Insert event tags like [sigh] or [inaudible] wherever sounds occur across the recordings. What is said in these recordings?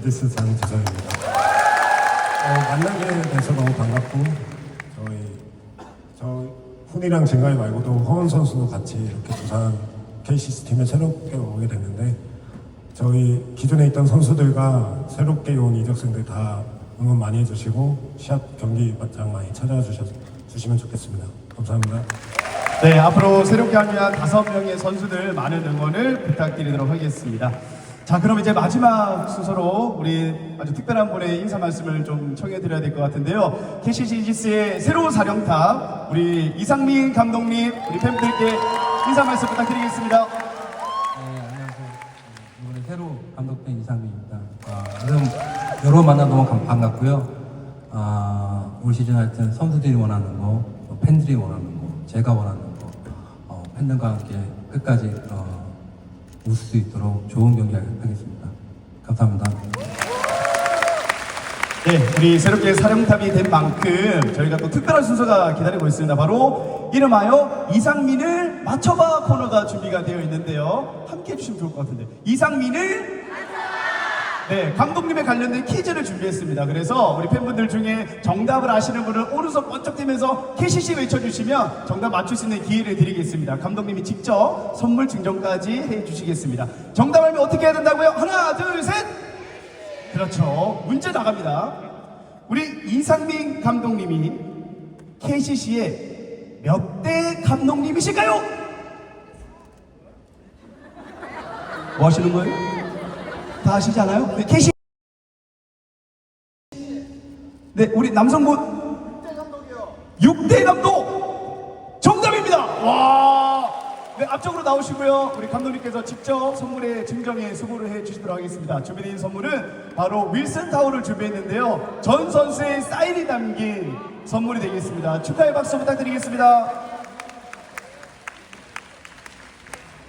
이디스 장지성입니다. 어, 만나게 돼서 너무 반갑고 저희 저 훈이랑 진가이 말고도 허원 선수도 같이 이렇게 두산 KCC 팀에 새롭게 오게 됐는데 저희 기존에 있던 선수들과 새롭게 온 이적생들 다 응원 많이 해주시고 시합 경기 바짝 많이 찾아와 주셔 주시면 좋겠습니다. 감사합니다. 네, 앞으로 새롭게 합류한 다섯 명의 선수들 많은 응원을 부탁드리도록 하겠습니다. 자, 그럼 이제 마지막 순서로 우리 아주 특별한 분의 인사 말씀을 좀 청해드려야 될 것 같은데요. KCC 이지스의 새로운 사령탑, 우리 이상민 감독님, 우리 팬분들께 인사 말씀 부탁드리겠습니다. 네, 안녕하세요. 이번에 새로 감독된 이상민입니다. 아, 우선 여러 만나 너무 감- 반갑고요. 아, 올 시즌 하여튼 선수들이 원하는 거, 또 팬들이 원하는 거, 제가 원하는 거, 어, 팬들과 함께 끝까지 어, 웃을 수 있도록 좋은 경기 하겠습니다. 감사합니다. 네, 우리 새롭게 사령탑이 된 만큼 저희가 또 특별한 순서가 기다리고 있습니다. 바로 이름하여 이상민을 맞춰봐 코너가 준비가 되어 있는데요. 함께 해주시면 좋을 것 같은데. 이상민을 네, 감독님에 관련된 퀴즈를 준비했습니다. 그래서 우리 팬분들 중에 정답을 아시는 분은 오른손 번쩍 대면서 KCC 외쳐주시면 정답 맞출 수 있는 기회를 드리겠습니다. 감독님이 직접 선물 증정까지 해주시겠습니다. 정답 알면 어떻게 해야 된다고요? 하나, 둘, 셋! 그렇죠. 문제 나갑니다. 우리 이상민 감독님이 KCC의 몇 대 감독님이실까요? 뭐 하시는 거예요? 다 아시지 않아요? 네, KCC. 네, 우리 남성분. 6대 감독이요. 6대 감독! 정답입니다! 와! 네, 앞쪽으로 나오시고요. 우리 감독님께서 직접 선물의 증정에 수고를 해 주시도록 하겠습니다. 준비된 선물은 바로 윌슨 타올을 준비했는데요. 전 선수의 사인이 담긴 선물이 되겠습니다. 축하의 박수 부탁드리겠습니다.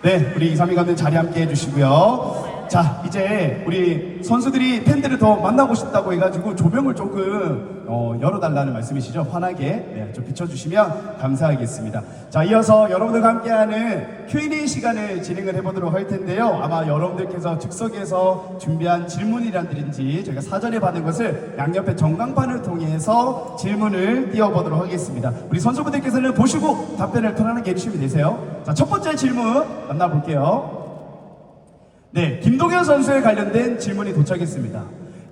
네, 우리 이삼희 감독님 자리 함께 해주시고요. 자, 이제 우리 선수들이 팬들을 더 만나고 싶다고 해가지고 조명을 조금 어, 열어달라는 말씀이시죠? 환하게 네, 좀 비춰주시면 감사하겠습니다. 자, 이어서 여러분들과 함께하는 Q&A 시간을 진행을 해보도록 할 텐데요. 아마 여러분들께서 즉석에서 준비한 질문이란든지 저희가 사전에 받은 것을 양옆에 전광판을 통해서 질문을 띄워보도록 하겠습니다. 우리 선수분들께서는 보시고 답변을 편안하게 해주시면 되세요. 자, 첫 번째 질문 만나볼게요. 네, 김동현 선수에 관련된 질문이 도착했습니다.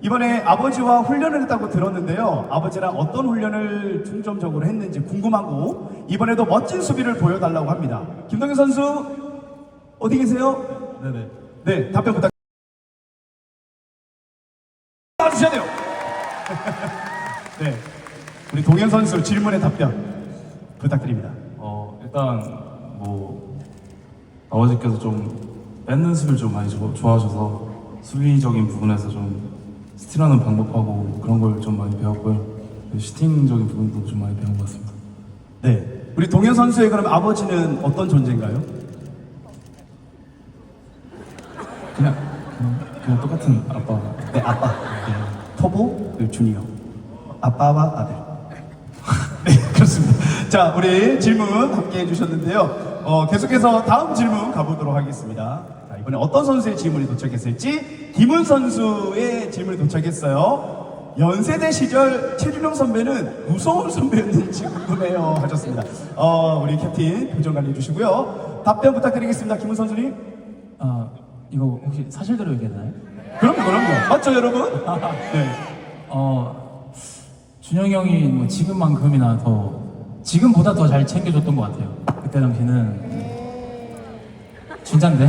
이번에 아버지와 훈련을 했다고 들었는데요. 아버지랑 어떤 훈련을 중점적으로 했는지 궁금하고 이번에도 멋진 수비를 보여달라고 합니다. 김동현 선수 어디 계세요? 네네. 네, 답변 부탁. 나와주셔야 돼요. [laughs] 네, 우리 동현 선수 질문에 답변 부탁드립니다. 어 일단 뭐 아버지께서 좀 뺏는 수비를 좀 많이 좋아- 좋아하셔서 수비적인 부분에서 좀 스틸하는 방법하고 그런 걸 좀 많이 배웠고요. 슈팅적인 부분도 좀 많이 배운 것 같습니다. 네, 우리 동현 선수의 그럼 아버지는 어떤 존재인가요? 그냥 그냥, 그냥 똑같은 아빠. 네, 아빠. 터보 그리고 주니어. 아빠와 아들. [laughs] 네, 그렇습니다. 자, 우리 질문 함께 해주셨는데요. 어, 계속해서 다음 질문 가보도록 하겠습니다. 자, 이번에 어떤 선수의 질문이 도착했을지 김은 선수의 질문이 도착했어요. 연세대 시절 최준영 선배는 무서운 선배였는지 궁금해요 하셨습니다. 어, 우리 캡틴 표정 관리해 주시고요. 답변 부탁드리겠습니다. 김은 선수님. 아 이거 혹시 사실대로 얘기했나요? 그럼요, 그럼요. 맞죠, 여러분? [laughs] 네. 어 준영이 형이 뭐 지금만큼이나 더 지금보다 더 잘 챙겨줬던 것 같아요. 그때 당시는 진짠데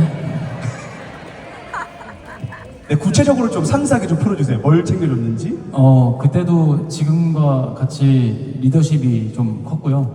네, 구체적으로 좀 상세하게 좀 풀어주세요. 뭘 챙겨줬는지. 어 그때도 지금과 같이 리더십이 좀 컸고요.